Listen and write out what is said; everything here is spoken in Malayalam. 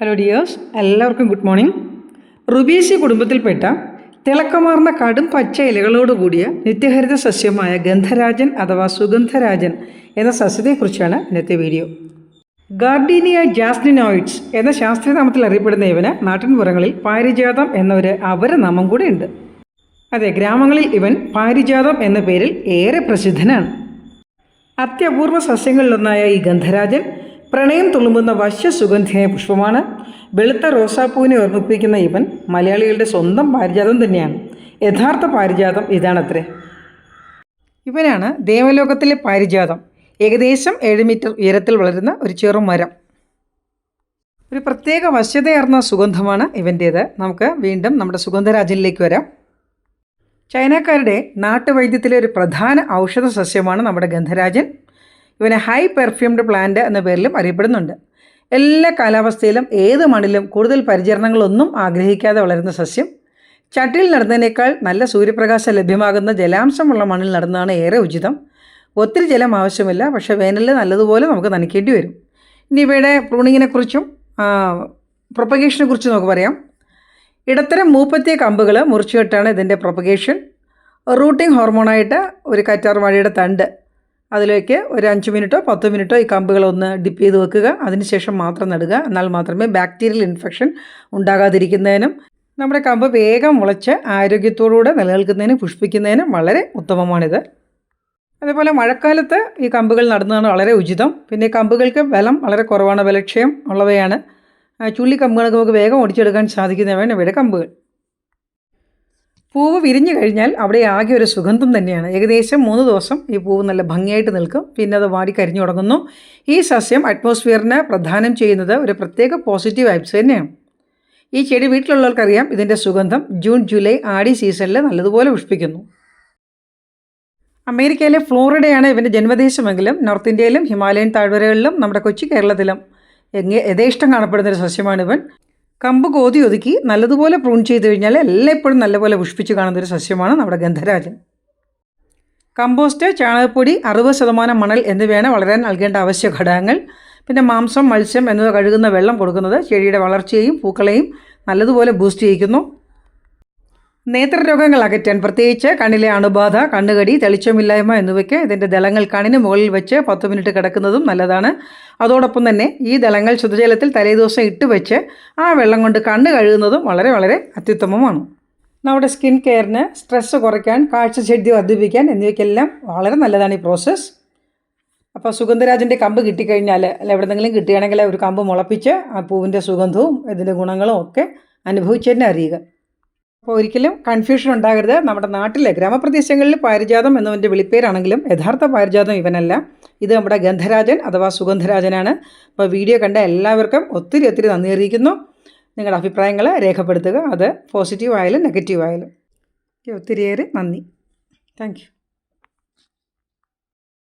ഹലോ ഡിയേഴ്സ് എല്ലാവർക്കും ഗുഡ് മോർണിംഗ് റുബീസി കുടുംബത്തിൽപ്പെട്ട തിളക്കമാർന്ന കടും പച്ച ഇലകളോടുകൂടിയ നിത്യഹരിത സസ്യമായ ഗന്ധരാജൻ അഥവാ സുഗന്ധരാജൻ എന്ന സസ്യത്തെക്കുറിച്ചാണ് ഇന്നത്തെ വീഡിയോ ഗാർഡീനിയ ജാസ്നിനോയിഡ്സ് എന്ന ശാസ്ത്രനാമത്തിൽ അറിയപ്പെടുന്ന ഇവന് നാട്ടിൻപുറങ്ങളിൽ പാരിജാതം എന്നൊരു അപരനാമം കൂടെ ഉണ്ട്. അതെ ഗ്രാമങ്ങളിൽ ഇവൻ പാരിജാതം എന്ന പേരിൽ ഏറെ പ്രസിദ്ധനാണ്. അത്യപൂർവ സസ്യങ്ങളിലൊന്നായ ഈ ഗന്ധരാജൻ പ്രണയം തുളുമ്പുന്ന വശ്യ വശ്യസുഗന്ധിയായ പുഷ്പമാണ്. വെളുത്ത റോസാപ്പൂവിനെ ഓർമ്മിപ്പിക്കുന്ന ഇവൻ മലയാളികളുടെ സ്വന്തം പാരിജാതം തന്നെയാണ്. യഥാർത്ഥ പാരിജാതം ഇതാണത്രേ. ഇവനാണ് ദേവലോകത്തിലെ പാരിജാതം. ഏകദേശം ഏഴ് മീറ്റർ ഉയരത്തിൽ വളരുന്ന ഒരു ചെറു മരം. ഒരു പ്രത്യേക വശ്യതയാർന്ന സുഗന്ധമാണ് ഇവന്റേത്. നമുക്ക് വീണ്ടും നമ്മുടെ സുഗന്ധരാജനിലേക്ക് വരാം. ചൈനക്കാരുടെ നാട്ടുവൈദ്യത്തിലെ ഒരു പ്രധാന ഔഷധ സസ്യമാണ് നമ്മുടെ ഗന്ധരാജൻ. ഇവനെ ഹൈ പെർഫ്യൂംഡ് പ്ലാന്റ് എന്ന പേരിലും അറിയപ്പെടുന്നുണ്ട്. എല്ലാ കാലാവസ്ഥയിലും ഏത് മണ്ണിലും കൂടുതൽ പരിചരണങ്ങളൊന്നും ആഗ്രഹിക്കാതെ വളരുന്ന സസ്യം. ചട്ടിയിൽ നടന്നതിനേക്കാൾ നല്ല സൂര്യപ്രകാശം ലഭ്യമാകുന്ന ജലാംശമുള്ള മണ്ണിൽ നടന്നതാണ് ഏറെ ഉചിതം. ഒത്തിരി ജലം ആവശ്യമില്ല പക്ഷേ വേനലിൽ നല്ലതുപോലെ നമുക്ക് നനയ്ക്കേണ്ടി വരും. ഇനി ഇവയുടെ പ്രൂണിങ്ങിനെക്കുറിച്ചും പ്രൊപ്പഗേഷനെ കുറിച്ചും നമുക്ക് പറയാം. ഇടത്തരം മൂപ്പത്തിയ കമ്പുകൾ മുറിച്ചു മുറിച്ചുകെട്ടാണ് ഇതിന്റെ പ്രൊപ്പഗേഷൻ റൂട്ടിംഗ് ഹോർമോണായിട്ട് ഒരു കറ്റാർ വാഴയുടെ തണ്ട് അതിലേക്ക് ഒരു അഞ്ച് മിനിറ്റോ പത്ത് മിനിറ്റോ ഈ കമ്പുകളൊന്ന് ഡിപ്പ് ചെയ്ത് വെക്കുക. അതിനുശേഷം മാത്രം നടുക. എന്നാൽ മാത്രമേ ബാക്ടീരിയൽ ഇൻഫെക്ഷൻ ഉണ്ടാകാതിരിക്കുന്നതിനും നമ്മുടെ കമ്പ് വേഗം മുളച്ച് ആരോഗ്യത്തോടുകൂടെ നിലനിൽക്കുന്നതിനും പുഷ്പിക്കുന്നതിനും വളരെ ഉത്തമമാണിത്. അതേപോലെ മഴക്കാലത്ത് ഈ കമ്പുകൾ നടുന്നതാണ് വളരെ ഉചിതം. പിന്നെ കമ്പുകൾക്ക് ബലം വളരെ കുറവാണ് ബലക്ഷയം ഉള്ളവയാണ്. ചുള്ളി കമ്പുകൾക്ക് നമുക്ക് വേഗം ഓടിച്ചെടുക്കാൻ സാധിക്കുന്നവയാണ് ഇവയുടെ കമ്പുകൾ. പൂവ് വിരിഞ്ഞു കഴിഞ്ഞാൽ അവിടെ ആകെ ഒരു സുഗന്ധം തന്നെയാണ്. ഏകദേശം മൂന്ന് ദിവസം ഈ പൂവ് നല്ല ഭംഗിയായിട്ട് നിൽക്കും. പിന്നെ അത് വാടി കരിഞ്ഞു തുടങ്ങുന്നു. ഈ സസ്യം അറ്റ്മോസ്ഫിയറിന് പ്രധാനം ചെയ്യുന്നത് ഒരു പ്രത്യേക പോസിറ്റീവ് വൈബ്സ് തന്നെയാണ്. ഈ ചെടി വീട്ടിലുള്ളവർക്കറിയാം ഇതിന്റെ സുഗന്ധം ജൂൺ ജൂലൈ ആടി സീസണിൽ നല്ലതുപോലെ പുഷ്പിക്കുന്നു. അമേരിക്കയിലെ ഫ്ലോറിഡയാണ് ഇവന്റെ ജന്മദേശമെങ്കിലും നോർത്ത് ഇന്ത്യയിലും ഹിമാലയൻ താഴ്വരകളിലും നമ്മുടെ കൊച്ചു കേരളത്തിലും എങ്ങനെ യഥേഷ്ടം കാണപ്പെടുന്ന ഒരു സസ്യമാണ് ഇവൻ കമ്പ് കോതി ഒതുക്കി നല്ലതുപോലെ പ്രൂൺ ചെയ്ത് കഴിഞ്ഞാൽ എല്ലായ്പ്പോഴും നല്ലപോലെ പുഷ്പിച്ച് കാണുന്ന ഒരു സസ്യമാണ് നമ്മുടെ ഗന്ധരാജൻ. കമ്പോസ്റ്റ് ചാണകപ്പൊടി അറുപത് ശതമാനം മണൽ എന്നിവയാണ് വളരാൻ നൽകേണ്ട അവശ്യ ഘടകങ്ങൾ. പിന്നെ മാംസം മത്സ്യം എന്നിവ കഴുകുന്ന വെള്ളം കൊടുക്കുന്നത് ചെടിയുടെ വളർച്ചയെയും പൂക്കളെയും നല്ലതുപോലെ ബൂസ്റ്റ് ചെയ്യിക്കുന്നു. നേത്രരോഗങ്ങൾ അകറ്റാൻ പ്രത്യേകിച്ച് കണ്ണിലെ അണുബാധ കണ്ണുകടി തെളിച്ചമില്ലായ്മ എന്നിവയ്ക്ക് ഇതിന്റെ ദളങ്ങൾ കണ്ണിന് മുകളിൽ വെച്ച് പത്ത് മിനിറ്റ് കിടക്കുന്നതും നല്ലതാണ്. അതോടൊപ്പം തന്നെ ഈ ദളങ്ങൾ ശുദ്ധജലത്തിൽ തലേദിവസം ഇട്ട് വെച്ച് ആ വെള്ളം കൊണ്ട് കണ്ണ് കഴുകുന്നതും വളരെ വളരെ അത്യുത്തമമാണ്. നമ്മുടെ സ്കിൻ കെയറിന് സ്ട്രെസ്സ് കുറയ്ക്കാൻ കാഴ്ചശക്തി വർദ്ധിപ്പിക്കാൻ എന്നിവയ്ക്കെല്ലാം വളരെ നല്ലതാണ് ഈ പ്രോസസ്സ്. അപ്പോൾ സുഗന്ധരാജന്റെ കമ്പ് കിട്ടിക്കഴിഞ്ഞാൽ അല്ല എവിടെന്നെങ്കിലും കിട്ടുകയാണെങ്കിൽ ഒരു കമ്പ് മുളപ്പിച്ച് ആ പൂവിന്റെ സുഗന്ധവും ഇതിന്റെ ഗുണങ്ങളും ഒക്കെ അനുഭവിച്ചു തന്നെ അറിയുക. അപ്പോൾ ഒരിക്കലും കൺഫ്യൂഷൻ ഉണ്ടാകരുത്. നമ്മുടെ നാട്ടിലെ ഗ്രാമപ്രദേശങ്ങളിൽ പാരിജാതം എന്നതിന്റെ വിളിപ്പേരാണെങ്കിലും യഥാർത്ഥ പാരിജാതം ഇവനല്ല. ഇത് നമ്മുടെ ഗന്ധരാജൻ അഥവാ സുഗന്ധരാജനാണ്. അപ്പോൾ വീഡിയോ കണ്ട എല്ലാവർക്കും ഒത്തിരി ഒത്തിരി നന്ദി അറിയിക്കുന്നു. നിങ്ങളുടെ അഭിപ്രായങ്ങൾ രേഖപ്പെടുത്തുക. അത് പോസിറ്റീവ് ആയാലും നെഗറ്റീവ് ആയാലും. ഒത്തിരിയേറെ നന്ദി. താങ്ക്